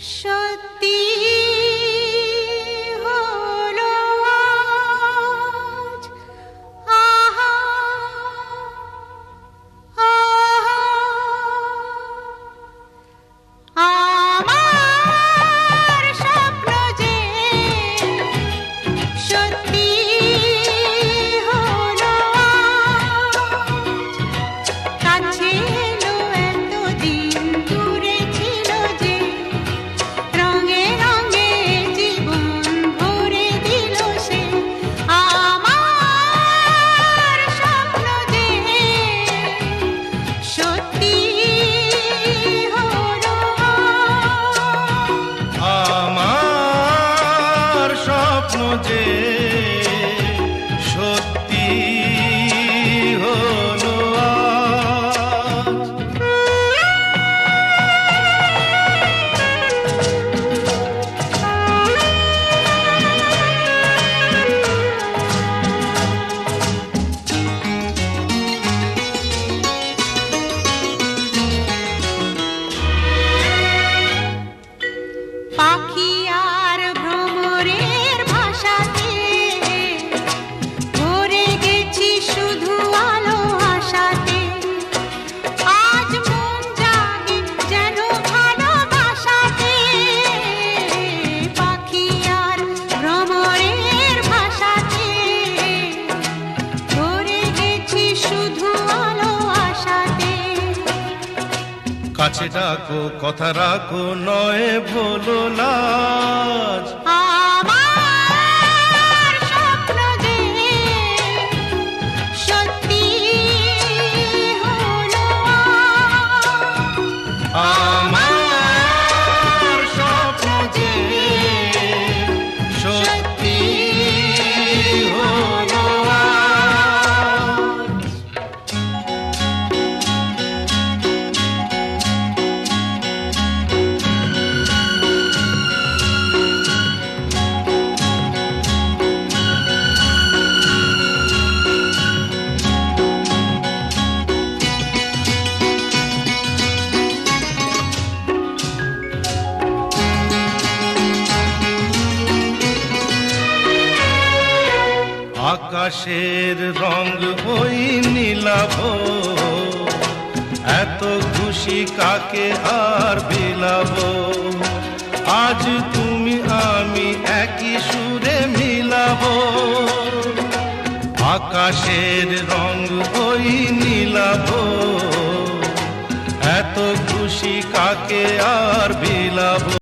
श কাছে ডাকো কথা রাখো নয় ভোলো লাজ আকাশের রং ওই নীলাভ। এত খুশি কাকে আর বিলাব? আজ তুমি, আমি একই সুরে মিলাব। আকাশের রং ওই নীলাভ। এত খুশি কাকে আর বিলাব?